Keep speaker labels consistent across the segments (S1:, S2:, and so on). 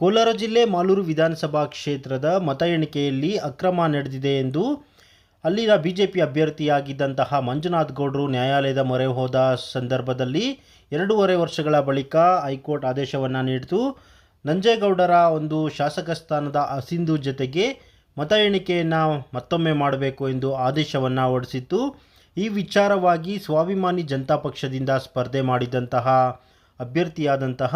S1: ಕೋಲಾರ ಜಿಲ್ಲೆ ಮಾಲೂರು ವಿಧಾನಸಭಾ ಕ್ಷೇತ್ರದ ಮತ ಎಣಿಕೆಯಲ್ಲಿ ಅಕ್ರಮ ನಡೆದಿದೆ ಎಂದು ಅಲ್ಲಿನ ಬಿಜೆಪಿ ಅಭ್ಯರ್ಥಿಯಾಗಿದ್ದಂತಹ ಮಂಜುನಾಥ್ ಗೌಡರು ನ್ಯಾಯಾಲಯದ ಮೊರೆ ಹೋದ ಸಂದರ್ಭದಲ್ಲಿ ಎರಡೂವರೆ ವರ್ಷಗಳ ಬಳಿಕ ಹೈಕೋರ್ಟ್ ಆದೇಶವನ್ನು ನೀಡಿತು. ನಂಜೇಗೌಡರ ಒಂದು ಶಾಸಕ ಸ್ಥಾನದ ಅಸಿಂಧು ಜೊತೆಗೆ ಮತ ಎಣಿಕೆಯನ್ನು ಮತ್ತೊಮ್ಮೆ ಮಾಡಬೇಕು ಎಂದು ಆದೇಶವನ್ನು ಹೊರಡಿಸಿತ್ತು. ಈ ವಿಚಾರವಾಗಿ ಸ್ವಾಭಿಮಾನಿ ಜನತಾ ಪಕ್ಷದಿಂದ ಸ್ಪರ್ಧೆ ಮಾಡಿದಂತಹ ಅಭ್ಯರ್ಥಿಯಾದಂತಹ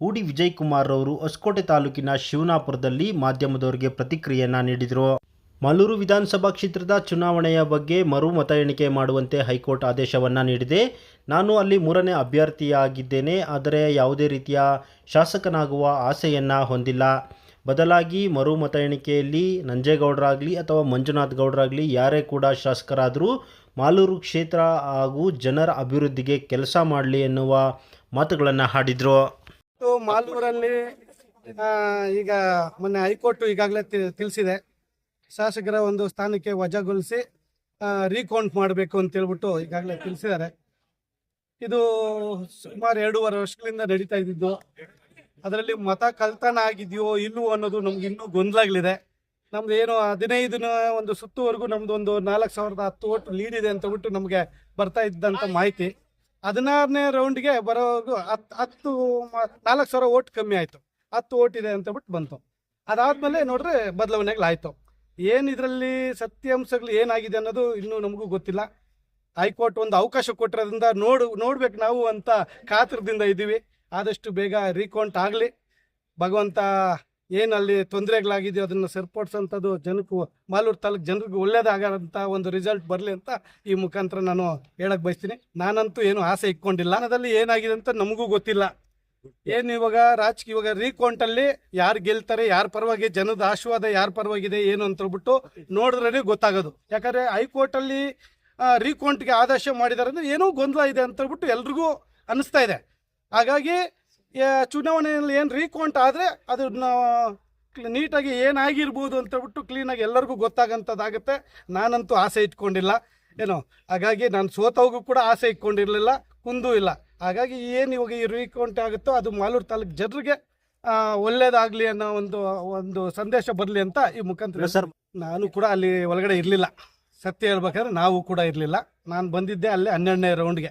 S1: ಊಡಿ ವಿಜಯ್ ಕುಮಾರ್ ಅವರು ಹೊಸಕೋಟೆ ತಾಲೂಕಿನ ಶಿವನಾಪುರದಲ್ಲಿ ಮಾಧ್ಯಮದವರಿಗೆ ಪ್ರತಿಕ್ರಿಯೆಯನ್ನು ನೀಡಿದರು. ಮಲ್ಲೂರು ವಿಧಾನಸಭಾ ಕ್ಷೇತ್ರದ ಚುನಾವಣೆಯ ಬಗ್ಗೆ ಮರು ಮತ ಎಣಿಕೆ ಮಾಡುವಂತೆ ಹೈಕೋರ್ಟ್ ಆದೇಶವನ್ನು ನೀಡಿದೆ. ನಾನು ಅಲ್ಲಿ ಮೂರನೇ ಅಭ್ಯರ್ಥಿಯಾಗಿದ್ದೇನೆ, ಆದರೆ ಯಾವುದೇ ರೀತಿಯ ಶಾಸಕನಾಗುವ ಆಸೆಯನ್ನು ಹೊಂದಿಲ್ಲ. ಬದಲಾಗಿ ಮರು ಮತ ಎಣಿಕೆಯಲ್ಲಿ ನಂಜೇಗೌಡರಾಗಲಿ ಅಥವಾ ಮಂಜುನಾಥ್ ಗೌಡರಾಗಲಿ ಯಾರೇ ಕೂಡ ಶಾಸಕರಾದರೂ ಮಾಲೂರು ಕ್ಷೇತ್ರ ಹಾಗೂ ಜನರ ಅಭಿವೃದ್ಧಿಗೆ ಕೆಲಸ ಮಾಡಲಿ ಎನ್ನುವ ಮಾತುಗಳನ್ನು ಹಾಡಿದರು.
S2: ಮಾಲೂರಲ್ಲಿ ಈಗ ಮೊನ್ನೆ ಹೈಕೋರ್ಟ್ ಈಗಾಗಲೇ ತಿಳಿಸಿದೆ. ಶಾಸಕರ ಒಂದು ಸ್ಥಾನಕ್ಕೆ ವಜಾಗೊಳಿಸಿ ರೀಕೌಂಟ್ ಮಾಡಬೇಕು ಅಂತ ಹೇಳ್ಬಿಟ್ಟು ಈಗಾಗಲೇ ತಿಳಿಸಿದ್ದಾರೆ. ಇದು ಸುಮಾರು ಎರಡೂವರೆ ವರ್ಷಗಳಿಂದ ನಡೀತಾ ಇದ್ದಿದ್ದು, ಅದರಲ್ಲಿ ಮತ ಕಲ್ತನ ಆಗಿದೆಯೋ ಇಲ್ಲವೋ ಅನ್ನೋದು ನಮ್ಗೆ ಇನ್ನೂ ಗೊಂದಲಾಗ್ಲಿದೆ. ನಮ್ದು ಏನು ಹದಿನೈದು ಒಂದು ಸುತ್ತುವರೆಗೂ ನಮ್ದು ಒಂದು ನಾಲ್ಕು ಸಾವಿರದ ಹತ್ತು ಓಟ್ ಲೀಡ್ ಇದೆ ಅಂತ ಬಿಟ್ಟು ನಮಗೆ ಬರ್ತಾ ಇದ್ದಂಥ ಮಾಹಿತಿ. ಹದಿನಾರನೇ ರೌಂಡ್ಗೆ ಬರೋದು ಹತ್ತು ಹತ್ತು ನಾಲ್ಕು ಸಾವಿರ ಓಟ್ ಕಮ್ಮಿ ಆಯಿತು. ಹತ್ತು ಓಟ್ ಇದೆ ಅಂತ ಬಿಟ್ಟು ಬಂತು. ಅದಾದ್ಮೇಲೆ ನೋಡ್ರೆ ಬದಲಾವಣೆಗಳಾಯ್ತು. ಏನು ಇದರಲ್ಲಿ ಸತ್ಯಾಂಶಗಳು ಏನಾಗಿದೆ ಅನ್ನೋದು ಇನ್ನೂ ನಮಗೂ ಗೊತ್ತಿಲ್ಲ. ಹೈಕೋರ್ಟ್ ಒಂದು ಅವಕಾಶ ಕೊಟ್ಟಿರೋದ್ರಿಂದ ನೋಡು, ನೋಡ್ಬೇಕು ನಾವು ಅಂತ ಕಾತರದಿಂದ ಇದ್ದೀವಿ. ಆದಷ್ಟು ಬೇಗ ರೀಕೌಂಟ್ ಆಗಲಿ. ಭಗವಂತ ಏನು ಅಲ್ಲಿ ತೊಂದರೆಗಳಾಗಿದೆಯೋ ಅದನ್ನು ಸರಿಪಡಿಸೋಂಥದ್ದು ಜನಕ್ಕೂ ಮಾಲೂರು ತಾಲೂಕು ಜನರಿಗೂ ಒಳ್ಳೇದಾಗಂಥ ಒಂದು ರಿಸಲ್ಟ್ ಬರಲಿ ಅಂತ ಈ ಮುಖಾಂತರ ನಾನು ಹೇಳಕ್ಕೆ ಬಯಸ್ತೀನಿ. ನಾನಂತೂ ಏನು ಆಸೆ ಇಟ್ಕೊಂಡಿಲ್ಲ. ಅದರಲ್ಲಿ ಏನಾಗಿದೆ ಅಂತ ನಮಗೂ ಗೊತ್ತಿಲ್ಲ. ಏನು ಇವಾಗ ರಾಜಕೀಯ ಇವಾಗ ರೀಕೌಂಟಲ್ಲಿ ಯಾರು ಗೆಲ್ತಾರೆ, ಯಾರ ಪರವಾಗಿ, ಜನದ ಆಶೀರ್ವಾದ ಯಾರ ಪರವಾಗಿದೆ, ಏನು ಅಂತ ಹೇಳ್ಬಿಟ್ಟು ನೋಡಿದ್ರೆ ಗೊತ್ತಾಗೋದು. ಯಾಕಂದರೆ ಹೈಕೋರ್ಟಲ್ಲಿ ರೀಕೌಂಟ್ಗೆ ಆದೇಶ ಮಾಡಿದಾರೆ ಅಂದರೆ ಏನೋ ಗೊಂದಲ ಇದೆ ಅಂತ ಹೇಳ್ಬಿಟ್ಟು ಎಲ್ರಿಗೂ ಅನ್ನಿಸ್ತಾ ಇದೆ. ಹಾಗಾಗಿ ಚುನಾವಣೆಯಲ್ಲಿ ಏನು ರೀಕೌಂಟ್ ಆದರೆ ಅದನ್ನ ನೀಟಾಗಿ ಏನಾಗಿರ್ಬೋದು ಅಂತ ಬಿಟ್ಟು ಕ್ಲೀನಾಗಿ ಎಲ್ಲರಿಗೂ ಗೊತ್ತಾಗಂಥದ್ದಾಗುತ್ತೆ ನಾನಂತೂ ಆಸೆ ಇಟ್ಕೊಂಡಿಲ್ಲ. ಏನೋ ಹಾಗಾಗಿ ನಾನು ಸೋತವಾಗೂ ಕೂಡ ಆಸೆ ಇಟ್ಕೊಂಡಿರಲಿಲ್ಲ ಕುಂದೂ ಇಲ್ಲ. ಹಾಗಾಗಿ ಏನು ಇವಾಗ ಈ ರೀಕೌಂಟ್ ಆಗುತ್ತೋ ಅದು ಮಾಲೂರು ತಾಲೂಕು ಜನರಿಗೆ ಒಳ್ಳೇದಾಗಲಿ ಅನ್ನೋ ಒಂದು ಒಂದು ಸಂದೇಶ ಬರಲಿ ಅಂತ ಈ ಮುಖಾಂತರ
S1: ಸರ್.
S2: ನಾನು ಕೂಡ ಅಲ್ಲಿ ಒಳಗಡೆ ಇರಲಿಲ್ಲ. ಸತ್ಯ ಹೇಳ್ಬೇಕಾದ್ರೆ ನಾವು ಕೂಡ ಇರಲಿಲ್ಲ. ನಾನು ಬಂದಿದ್ದೆ ಅಲ್ಲೇ ಹನ್ನೆರಡನೇ ರೌಂಡ್ಗೆ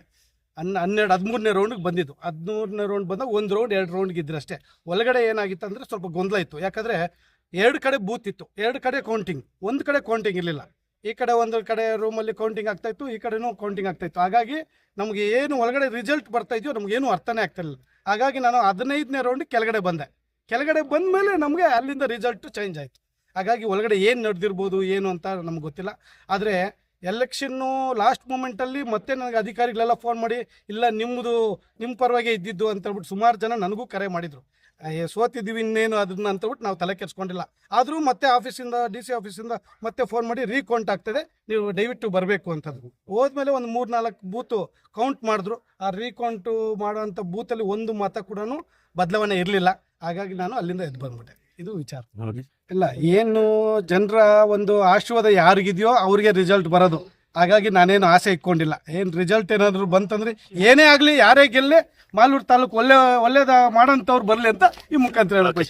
S2: ಹನ್ನ ಹನ್ನೆರಡು, ಹದಿಮೂರನೇ ರೌಂಡ್ಗೆ ಬಂದಿದ್ದು. ಹದಿಮೂರನೇ ರೌಂಡ್ ಬಂದಾಗ ಒಂದು ರೌಂಡ್ ಎರಡು ರೌಂಡ್ಗೆ ಇದ್ರೆ ಅಷ್ಟೇ ಒಳಗಡೆ ಏನಾಗಿತ್ತು ಅಂದರೆ ಸ್ವಲ್ಪ ಗೊಂದಲ ಇತ್ತು. ಯಾಕಂದರೆ ಎರಡು ಕಡೆ ಬೂತ್ ಇತ್ತು. ಎರಡು ಕಡೆ ಕೌಂಟಿಂಗ್ ಒಂದು ಕಡೆ ಕೌಂಟಿಂಗ್ ಇರಲಿಲ್ಲ. ಈ ಕಡೆ ಒಂದು ಕಡೆ ರೂಮಲ್ಲಿ ಕೌಂಟಿಂಗ್ ಆಗ್ತಾ ಇತ್ತು, ಈ ಕಡೆನೂ ಕೌಂಟಿಂಗ್ ಆಗ್ತಾ ಇತ್ತು. ಹಾಗಾಗಿ ನಮಗೆ ಏನು ಒಳಗಡೆ ರಿಸಲ್ಟ್ ಬರ್ತಾ ಇದೆಯೋ ನಮಗೇನು ಅರ್ಥನೇ ಆಗ್ತಿರಲಿಲ್ಲ ಹಾಗಾಗಿ ನಾನು ಹದಿನೈದನೇ ರೌಂಡ್ ಕೆಳಗಡೆ ಬಂದೆ. ಕೆಳಗಡೆ ಬಂದ ಮೇಲೆ ನಮಗೆ ಅಲ್ಲಿಂದ ರಿಸಲ್ಟು ಚೇಂಜ್ ಆಯಿತು. ಹಾಗಾಗಿ ಒಳಗಡೆ ಏನು ನಡೆದಿರ್ಬೋದು, ಏನು ಅಂತ ನಮ್ಗೆ ಗೊತ್ತಿಲ್ಲ. ಆದರೆ ಎಲೆಕ್ಷನ್ನು ಲಾಸ್ಟ್ ಮೂಮೆಂಟಲ್ಲಿ ಮತ್ತೆ ನನಗೆ ಅಧಿಕಾರಿಗಳೆಲ್ಲ ಫೋನ್ ಮಾಡಿ, ಇಲ್ಲ ನಿಮ್ಮದು ನಿಮ್ಮ ಪರವಾಗಿ ಇದ್ದಿದ್ದು ಅಂತ ಹೇಳ್ಬಿಟ್ಟು ಸುಮಾರು ಜನ ನನಗೂ ಕರೆ ಮಾಡಿದರು. ಸೋತಿದ್ದೀವಿ ಇನ್ನೇನು ಅದನ್ನ ಅಂತಬಿಟ್ಟು ನಾವು ತಲೆ ಕೆರೆಸ್ಕೊಂಡಿಲ್ಲ ಆದರೂ ಮತ್ತೆ ಆಫೀಸಿಂದ ಡಿ ಸಿ ಆಫೀಸಿಂದ ಮತ್ತೆ ಫೋನ್ ಮಾಡಿ, ರೀಕೌಂಟ್ ಆಗ್ತದೆ, ನೀವು ದಯವಿಟ್ಟು ಬರಬೇಕು ಅಂತಂದ್ರು. ಹೋದ್ಮೇಲೆ ಒಂದು ಮೂರು ನಾಲ್ಕು ಬೂತು ಕೌಂಟ್ ಮಾಡಿದ್ರು. ಆ ರೀಕೌಂಟು ಮಾಡೋವಂಥ ಬೂತಲ್ಲಿ ಒಂದು ಮತ ಕೂಡ ಬದಲಾವಣೆ ಇರಲಿಲ್ಲ. ಹಾಗಾಗಿ ನಾನು ಅಲ್ಲಿಂದ ಎದ್ದು ಬಂದ್ಬಿಟ್ಟೆ. ಇದು ವಿಚಾರ. ಇಲ್ಲ ಏನು ಜನರ ಒಂದು ಆಶೀರ್ವಾದ ಯಾರಿಗಿದೆಯೋ ಅವ್ರಿಗೆ ರಿಸಲ್ಟ್ ಬರೋದು. ಹಾಗಾಗಿ ನಾನೇನು ಆಸೆ ಇಟ್ಕೊಂಡಿಲ್ಲ. ಏನು ರಿಸಲ್ಟ್ ಏನಾದರೂ ಬಂತಂದ್ರೆ ಏನೇ ಆಗಲಿ ಯಾರೇ ಗೆಲ್ಲಿ ಮಾಲೂರು ತಾಲೂಕು ಒಳ್ಳೆ ಒಳ್ಳೇದ ಮಾಡೋಂಥವ್ರು ಬರಲಿ ಅಂತ ಈ ಮುಖಾಂತರ ಹೇಳೋಕೆ.